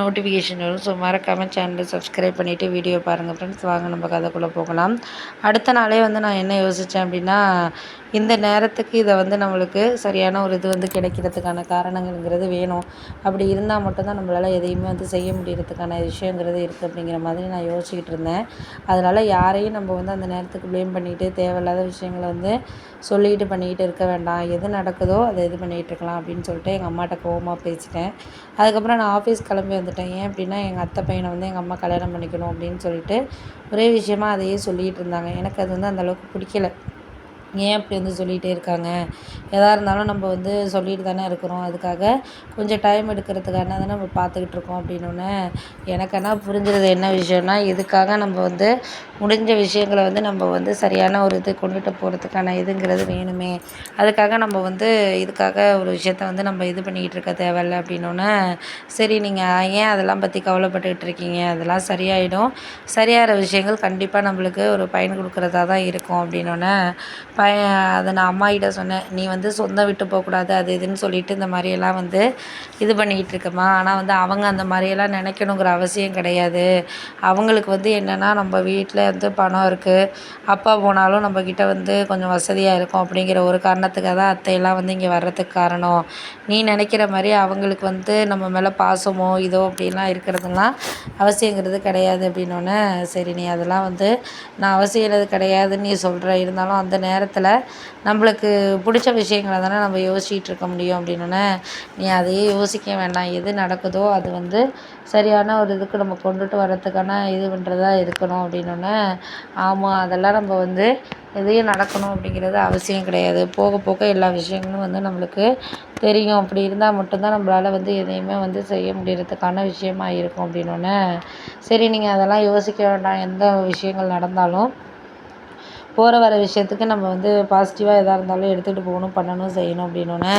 Notification வரும். So மறக்காமல் சேனலை சப்ஸ்கிரைப் பண்ணிவிட்டு வீடியோ பாருங்கள் ஃப்ரெண்ட்ஸ் வாங்க நம்ம கதைக்குள்ளே போகலாம். அடுத்த நாளே வந்து நான் என்ன யோசித்தேன் அப்படின்னா இந்த நேரத்துக்கு இதை வந்து நம்மளுக்கு சரியான ஒரு இது வந்து கிடைக்கிறதுக்கான காரணங்கள்ங்கிறது வேணும். அப்படி இருந்தால் மட்டும்தான் நம்மளால் எதையுமே வந்து செய்ய முடியறதுக்கான விஷயங்கிறது இருக்குது அப்படிங்கிற மாதிரி நான் யோசிச்சுக்கிட்டு இருந்தேன். அதனால் யாரையும் நம்ம வந்து அந்த நேரத்துக்கு ப்ளேம் பண்ணிக்கிட்டு தேவையில்லாத விஷயங்களை வந்து சொல்லிக்கிட்டு பண்ணிக்கிட்டு இருக்க வேண்டாம். எது நடக்குதோ அதை இது பண்ணிகிட்டு இருக்கலாம் அப்படின்னு சொல்லிட்டு எங்கள் அம்மாட்ட கோவமாக பேசிட்டேன். அதுக்கப்புறம் நான் ஆஃபீஸ் கிளம்பி வந்துட்டேன். ஏன் அப்படின்னா எங்கள் அத்தை பையனை வந்து எங்கள் அம்மா கல்யாணம் பண்ணிக்கணும் அப்படின்னு சொல்லிட்டு ஒரே விஷயமா அதையே சொல்லிகிட்டு இருந்தாங்க. எனக்கு அது வந்து அந்தளவுக்கு பிடிக்கல. ஏன் அப்படி வந்து சொல்லிகிட்டே இருக்காங்க? எதாக இருந்தாலும் நம்ம வந்து சொல்லிட்டு தானே இருக்கிறோம். அதுக்காக கொஞ்சம் டைம் எடுக்கிறதுக்கான தானே நம்ம பார்த்துக்கிட்டு இருக்கோம் அப்படின்னோடனே எனக்கு ஆனால் என்ன விஷயம்னா இதுக்காக நம்ம வந்து முடிஞ்ச விஷயங்களை வந்து நம்ம வந்து சரியான ஒரு இது கொண்டுட்டு போகிறதுக்கான இதுங்கிறது வேணுமே. அதுக்காக நம்ம வந்து இதுக்காக ஒரு விஷயத்த வந்து நம்ம இது பண்ணிக்கிட்டு இருக்க தேவையில்ல அப்படின்னோடனே சரி நீங்கள் ஏன் அதெல்லாம் பற்றி கவலைப்பட்டுக்கிட்டு இருக்கீங்க? அதெல்லாம் சரியாயிடும். சரியாகிற விஷயங்கள் கண்டிப்பாக நம்மளுக்கு ஒரு பயன் கொடுக்குறதா தான் இருக்கும் அப்படின்னோடனே பையன் அதை நான் அம்மாகிட்ட சொன்னேன். நீ வந்து சொந்தம் விட்டு போகக்கூடாது அது இதுன்னு சொல்லிட்டு இந்த மாதிரியெல்லாம் வந்து இது பண்ணிக்கிட்டு இருக்கம்மா. ஆனால் வந்து அவங்க அந்த மாதிரியெல்லாம் நினைக்கணுங்கிற அவசியம் கிடையாது. அவங்களுக்கு வந்து என்னென்னா நம்ம வீட்டில் வந்து பணம் இருக்குது அப்பா போனாலும் நம்மக்கிட்ட வந்து கொஞ்சம் வசதியாக இருக்கும். அப்படிங்கிற ஒரு காரணத்துக்காக தான் அத்தையெல்லாம் வந்து இங்கே வர்றதுக்கு காரணம். நீ நினைக்கிற மாதிரி அவங்களுக்கு வந்து நம்ம மேலே பாசமோ இதோ அப்படிலாம் இருக்கிறதுலாம் அவசியங்கிறது கிடையாது அப்படின்னோடனே சரி நீ அதெல்லாம் வந்து நான் அவசியம் கிடையாதுன்னு நீ சொல்கிற இருந்தாலும் அந்த நேரத்தில் நேரத்தில் நம்மளுக்கு பிடிச்ச விஷயங்கள தானே நம்ம யோசிச்சுட்டு இருக்க முடியும் அப்படின்னோடனே நீ அதையே யோசிக்க வேண்டாம். எது நடக்குதோ அது வந்து சரியான ஒரு இதுக்கு நம்ம கொண்டுட்டு வர்றதுக்கான இது பண்ணுறதா இருக்கணும் அப்படின்னோடனே ஆமாம் அதெல்லாம் நம்ம வந்து எதையும் நடக்கணும் அப்படிங்கிறது அவசியம் கிடையாது. போக போக எல்லா விஷயங்களும் வந்து நம்மளுக்கு தெரியும். அப்படி இருந்தால் மட்டும்தான் நம்மளால் வந்து எதையுமே வந்து செய்ய முடியறதுக்கான விஷயமா இருக்கும் அப்படின்னோடனே சரி நீங்கள் அதெல்லாம் யோசிக்க வேண்டாம். எந்த விஷயங்கள் நடந்தாலும் போகிற வர விஷயத்துக்கு நம்ம வந்து பாசிட்டிவாக எதாக இருந்தாலும் எடுத்துகிட்டு போகணும் பண்ணணும் செய்யணும் அப்படின்னோடனே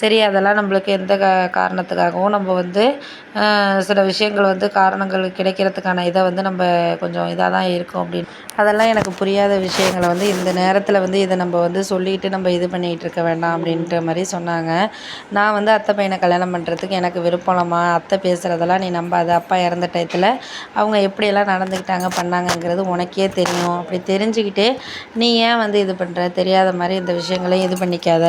சரி அதெல்லாம் நம்மளுக்கு எந்த க காரணத்துக்காகவும் நம்ம வந்து சில விஷயங்கள் வந்து காரணங்கள் கிடைக்கிறதுக்கான இதை வந்து நம்ம கொஞ்சம் இதாக தான் இருக்கும் அப்படின்னு. அதெல்லாம் எனக்கு புரியாத விஷயங்களை வந்து இந்த நேரத்தில் வந்து இதை நம்ம வந்து சொல்லிட்டு நம்ம இது பண்ணிகிட்டு இருக்க வேண்டாம் அப்படின்ற மாதிரி சொன்னாங்க. நான் வந்து அத்தை பையனை கல்யாணம் பண்ணுறதுக்கு எனக்கு விருப்பம் அத்தை பேசுகிறதெல்லாம் நீ நம்பாத. அப்பா இறந்த டயத்தில் அவங்க எப்படியெல்லாம் நடந்துக்கிட்டாங்க பண்ணாங்கங்கிறது உனக்கே தெரியும். அப்படி தெரிஞ்சுக்கிட்டே நீ ஏன் வந்து இது பண்ணுற தெரியாத மாதிரி இந்த விஷயங்களையும் இது பண்ணிக்காத.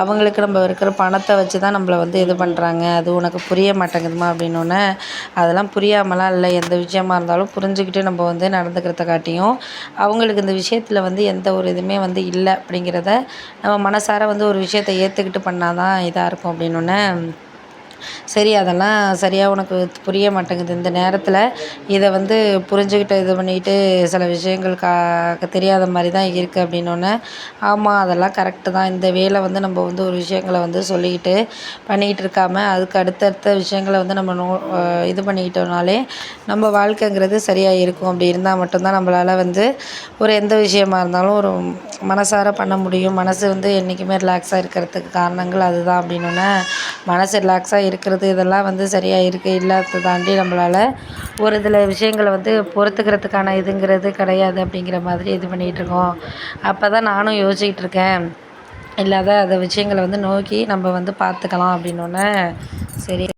அவங்களுக்கு நம்ம இருக்கிற பணத்தை வச்சு தான் நம்மள வந்து இது பண்ணுறாங்க அது உனக்கு புரிய மாட்டேங்குதுமா அப்படின்னோடனே அதெல்லாம் புரியாமலாம் இல்லை. எந்த விஷயமா இருந்தாலும் புரிஞ்சுக்கிட்டு நம்ம வந்து நடந்துக்கிறத காட்டியும் அவங்களுக்கு இந்த விஷயத்தில் வந்து எந்த ஒரு இதுவுமே வந்து இல்லை அப்படிங்கிறத நம்ம மனசார வந்து ஒரு விஷயத்த ஏற்றுக்கிட்டு பண்ணால் தான் இதாக இருக்கும் அப்படின்னோடனே சரி அதெல்லாம் சரியாக உனக்கு புரிய மாட்டேங்குது. இந்த நேரத்தில் இதை வந்து புரிஞ்சுக்கிட்டு இது பண்ணிக்கிட்டு சில விஷயங்கள் கா தெரியாத மாதிரி தான் இருக்குது அப்படின்னோடனே ஆமாம் அதெல்லாம் கரெக்டு தான். இந்த வேலை வந்து நம்ம வந்து ஒரு விஷயங்களை வந்து சொல்லிக்கிட்டு பண்ணிக்கிட்டு இருக்காம அதுக்கு அடுத்தடுத்த விஷயங்களை வந்து நம்ம நோ இது பண்ணிக்கிட்டோம்னாலே நம்ம வாழ்க்கைங்கிறது சரியாக இருக்கும். அப்படி இருந்தால் மட்டும்தான் நம்மளால் வந்து ஒரு எந்த விஷயமா இருந்தாலும் ஒரு மனசார பண்ண முடியும். மனசு வந்து என்றைக்குமே ரிலாக்ஸாக இருக்கிறதுக்கு காரணங்கள் அதுதான் அப்படின்னோடனே மனசு ரிலாக்ஸாக இருக்கிறது இதெல்லாம் வந்து சரியாக இருக்குது இல்லாததை தாண்டி நம்மளால் ஒரு இதில் விஷயங்களை வந்து பொறுத்துக்கிறதுக்கான இதுங்கிறது கிடையாது அப்படிங்கிற மாதிரி இது பண்ணிகிட்ருக்கோம் அப்போ தான் நானும் யோசிச்சுக்கிட்டு இருக்கேன். இல்லாத அந்த விஷயங்களை வந்து நோக்கி நம்ம வந்து பார்த்துக்கலாம் அப்படின்னோடனே சரி.